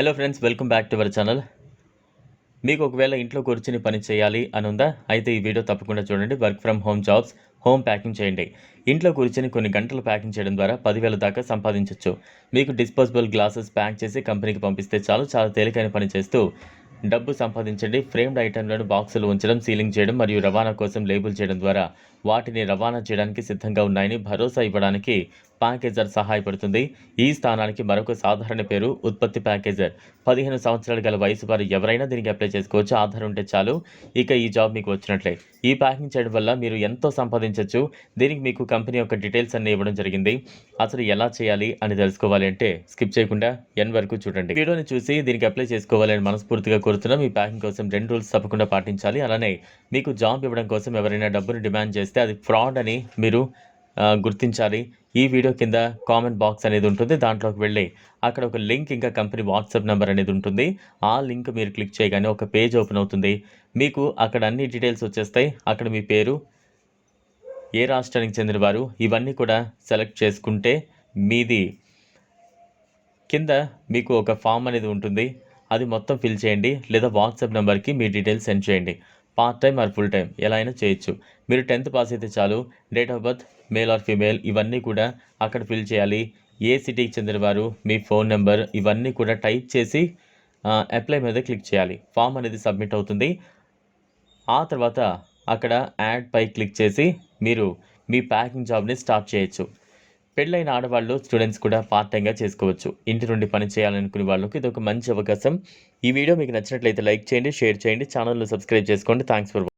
Hello friends welcome back to our channel మీకు ఒకవేళ ఇంట్లో కూర్చుని పని చేయాలి అని ఉందా అయితే ఈ వీడియో తప్పకుండా చూడండి. Work from home jobs home packing చేయండి. ఇంట్లో కూర్చొని కొన్ని గంటలు ప్యాకింగ్ చేయడం ద్వారా పదివేల దాకా సంపాదించవచ్చు మీకు డిస్పోజబుల్ గ్లాసెస్ ప్యాక్ చేసి కంపెనీకి పంపిస్తే చాలు. చాలా తేలికైన పని చేస్తూ డబ్బు సంపాదించండి. ఫ్రేమ్డ్ ఐటెంలను బాక్సులు ఉంచడం సీలింగ్ చేయడం మరియు రవాణా కోసం లేబుల్ చేయడం ద్వారా వాటిని రవాణా చేయడానికి సిద్ధంగా ఉన్నాయని భరోసా ఇవ్వడానికి ప్యాకేజర్ సహాయపడుతుంది. ఈ స్థానానికి మరొక సాధారణ పేరు ఉత్పత్తి ప్యాకేజర్. పదిహేను సంవత్సరాలు గల వయసు వారు ఎవరైనా దీనికి అప్లై చేసుకోవచ్చు. ఆధార్ ఉంటే చాలు. ఇక ఈ జాబ్ మీకు వచ్చినట్లే. ఈ ప్యాకింగ్ చేయడం వల్ల మీరు ఎంతో సంపాదించవచ్చు దీనికి మీకు కంపెనీ యొక్క డీటెయిల్స్ అన్ని ఇవ్వడం జరిగింది. అసలు ఎలా చేయాలి అని తెలుసుకోవాలి అంటే స్కిప్ చేయకుండా ఎన్ వరకు చూడండి. వీడియోని చూసి దీనికి అప్లై చేసుకోవాలని మనస్ఫూర్తిగా కోరుతున్నాం. ఈ ప్యాకింగ్ కోసం రెండు రూల్స్ తప్పకుండా పాటించాలి. అలానే మీకు జాబ్ ఇవ్వడం కోసం ఎవరైనా డబ్బును డిమాండ్ చేసి చేస్తే అది ఫ్రాడ్ అని మీరు గుర్తించాలి. ఈ వీడియో కింద కామెంట్ బాక్స్ అనేది ఉంటుంది దాంట్లోకి వెళ్ళి అక్కడ ఒక లింక్ ఇంకా కంపెనీ వాట్సాప్ నెంబర్ అనేది ఉంటుంది. ఆ లింక్ మీరు క్లిక్ చేయగానే ఒక పేజ్ ఓపెన్ అవుతుంది. మీకు అక్కడ అన్ని డీటెయిల్స్ వచ్చేస్తాయి. అక్కడ మీ పేరు ఏ రాష్ట్రానికి చెందినవారు ఇవన్నీ కూడా సెలెక్ట్ చేసుకుంటే మీది కింద మీకు ఒక ఫామ్ అనేది ఉంటుంది. అది మొత్తం ఫిల్ చేయండి లేదా వాట్సాప్ నెంబర్కి మీ డీటెయిల్స్ సెండ్ చేయండి. Part time or full time ఎలా అయినా చేయొచ్చు. మీరు టెన్త్ పాస్ అయితే చాలు. Date of birth male or female ఇవన్నీ కూడా అక్కడ ఫిల్ చేయాలి. ఏ సిటీకి చెందినవారు మీ ఫోన్ నెంబర్ ఇవన్నీ కూడా టైప్ చేసి అప్లై మీద క్లిక్ చేయాలి. ఫామ్ అనేది సబ్మిట్ అవుతుంది. ఆ తర్వాత అక్కడ యాడ్ పై క్లిక్ చేసి మీరు మీ ప్యాకింగ్ జాబ్ని స్టార్ట్ చేయొచ్చు. పెళ్ళైన ఆడవాళ్ళు స్టూడెంట్స్ కూడా పార్ట్ టైంగా చేసుకోవచ్చు. ఇంటి నుండి పని చేయాలనుకునే వాళ్ళకి ఇది ఒక మంచి అవకాశం. ఈ వీడియో మీకు నచ్చినట్లయితే లైక్ చేయండి షేర్ చేయండి ఛానల్ను సబ్స్క్రైబ్ చేసుకోండి. Thanks for